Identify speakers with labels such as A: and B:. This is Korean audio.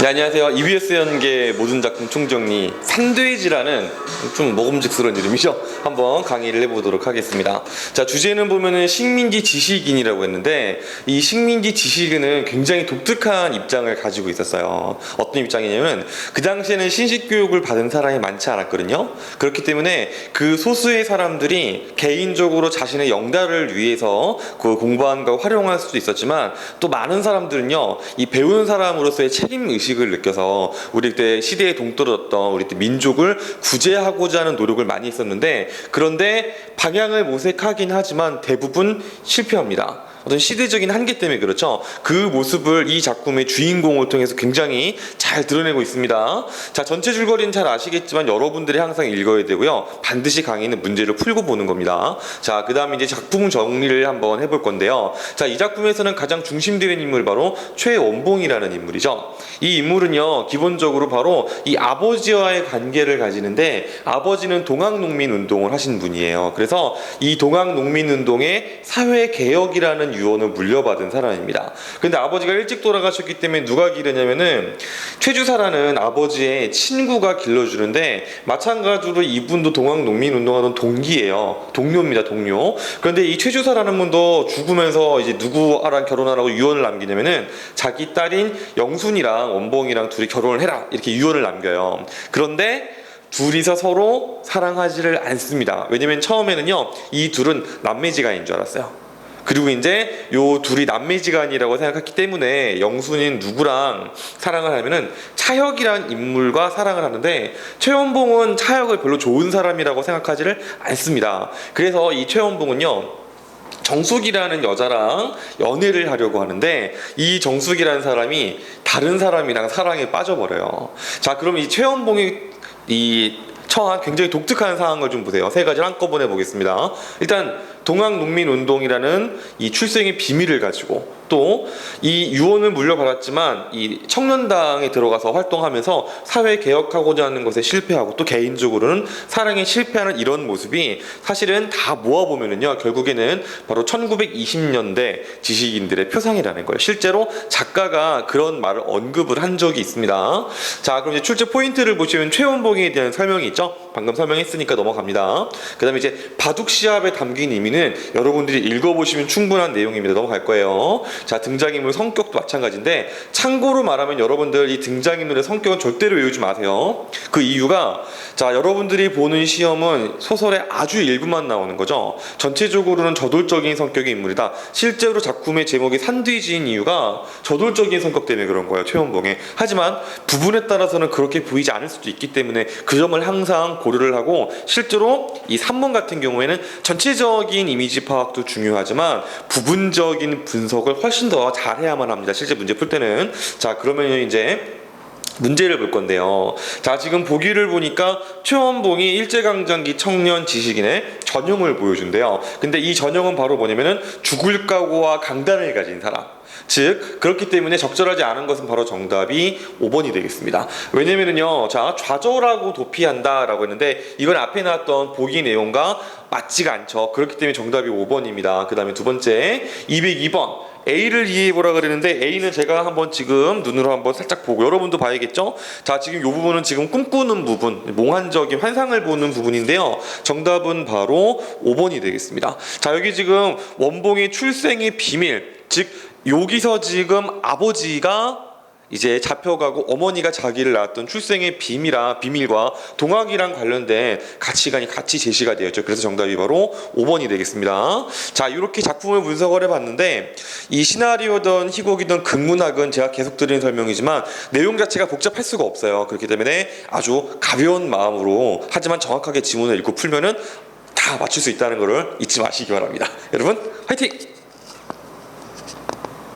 A: 네, 안녕하세요. EBS 연계 모든 작품 총정리 산돼지라는 좀 먹음직스러운 이름이죠. 한번 강의를 해보도록 하겠습니다. 자, 주제는 보면은 식민지 지식인이라고 했는데 이 식민지 지식인은 굉장히 독특한 입장을 가지고 있었어요. 어떤 입장이냐면 그 당시에는 신식 교육을 받은 사람이 많지 않았거든요. 그렇기 때문에 그 소수의 사람들이 개인적으로 자신의 영달을 위해서 그 공부한 걸 활용할 수도 있었지만 또 많은 사람들은요 이 배운 사람으로서의 책임 의식 을 느껴서 우리 때 시대에 동떨어졌던 우리 때 민족을 구제하고자 하는 노력을 많이 했었는데 그런데 방향을 모색하긴 하지만 대부분 실패합니다. 어떤 시대적인 한계 때문에 그렇죠. 그 모습을 이 작품의 주인공을 통해서 굉장히 잘 드러내고 있습니다. 자, 전체 줄거리는 잘 아시겠지만 여러분들이 항상 읽어야 되고요. 반드시 강의는 문제를 풀고 보는 겁니다. 자, 그 다음에 이제 작품 정리를 한번 해볼 건데요. 자, 이 작품에서는 가장 중심되는 인물 바로 최원봉이라는 인물이죠. 이 인물은요, 기본적으로 바로 이 아버지와의 관계를 가지는데 아버지는 동학농민 운동을 하신 분이에요. 그래서 이 동학농민 운동의 사회 개혁이라는 유언을 물려받은 사람입니다. 근데 아버지가 일찍 돌아가셨기 때문에 누가 기르냐면은 최주사라는 아버지의 친구가 길러주는데 마찬가지로 이분도 동학 농민 운동하던 동기예요. 동료입니다, 동료. 그런데 이 최주사라는 분도 죽으면서 이제 누구랑 결혼하라고 유언을 남기냐면은 자기 딸인 영순이랑 원봉이랑 둘이 결혼을 해라 이렇게 유언을 남겨요. 그런데 둘이서 서로 사랑하지를 않습니다. 왜냐면 처음에는요 이 둘은 남매지간인 줄 알았어요. 그리고 이제 요 둘이 남매지간이라고 생각했기 때문에 영순이는 누구랑 사랑을 하면은 차혁이란 인물과 사랑을 하는데 최원봉은 차혁을 별로 좋은 사람이라고 생각하지를 않습니다. 그래서 이 최원봉은요 정숙이라는 여자랑 연애를 하려고 하는데 이 정숙이라는 사람이 다른 사람이랑 사랑에 빠져버려요. 자, 그럼 이 최원봉이 이 처한 굉장히 독특한 상황을 좀 보세요. 세 가지를 한꺼번에 보겠습니다. 일단 동학농민운동이라는 이 출생의 비밀을 가지고 또 이 유언을 물려받았지만 이 청년당에 들어가서 활동하면서 사회 개혁하고자 하는 것에 실패하고 또 개인적으로는 사랑에 실패하는 이런 모습이 사실은 다 모아 보면은요 결국에는 바로 1920년대 지식인들의 표상이라는 거예요. 실제로 작가가 그런 말을 언급을 한 적이 있습니다. 자 그럼 이제 출제 포인트를 보시면 최원봉에 대한 설명이 있죠. 방금 설명했으니까 넘어갑니다. 그 다음에 이제 바둑 시합에 담긴 의미는 여러분들이 읽어보시면 충분한 내용입니다. 넘어갈 거예요. 자 등장인물 성격도 마찬가지인데 참고로 말하면 여러분들 이 등장인물의 성격은 절대로 외우지 마세요. 그 이유가 자 여러분들이 보는 시험은 소설의 아주 일부만 나오는 거죠. 전체적으로는 저돌적인 성격의 인물이다. 실제로 작품의 제목이 산뒤지인 이유가 저돌적인 성격 때문에 그런 거예요. 최원봉의. 하지만 부분에 따라서는 그렇게 보이지 않을 수도 있기 때문에 그 점을 항상 고려를 하고 실제로 이 산문 같은 경우에는 전체적인 이미지 파악도 중요하지만 부분적인 분석을 훨씬 더 잘해야만 합니다. 실제 문제 풀 때는 자 그러면 이제 문제를 볼 건데요. 자, 지금 보기를 보니까 최원봉이 일제강점기 청년 지식인의 전형을 보여준대요. 근데 이 전형은 바로 뭐냐면은 죽을 각오와 강단을 가진 사람. 즉, 그렇기 때문에 적절하지 않은 것은 바로 정답이 5번이 되겠습니다. 왜냐면은요, 자, 좌절하고 도피한다 라고 했는데, 이건 앞에 나왔던 보기 내용과 맞지가 않죠. 그렇기 때문에 정답이 5번입니다. 그 다음에 두 번째, 202번. A를 이해해 보라 그랬는데 A는 제가 한번 지금 눈으로 한번 살짝 보고 여러분도 봐야겠죠? 자, 지금 이 부분은 지금 꿈꾸는 부분, 몽환적인 환상을 보는 부분인데요. 정답은 바로 5번이 되겠습니다. 자, 여기 지금 원봉의 출생의 비밀, 즉 여기서 지금 아버지가 이제 잡혀가고 어머니가 자기를 낳았던 출생의 비밀아 비밀과 동학이랑 관련된 가치관이 같이 제시가 되었죠. 그래서 정답이 바로 5번이 되겠습니다. 자, 이렇게 작품을 분석을 해봤는데 이 시나리오든 희곡이든 극문학은 제가 계속 드리는 설명이지만 내용 자체가 복잡할 수가 없어요. 그렇기 때문에 아주 가벼운 마음으로 하지만 정확하게 지문을 읽고 풀면은 다 맞출 수 있다는 것을 잊지 마시기 바랍니다. 여러분 화이팅!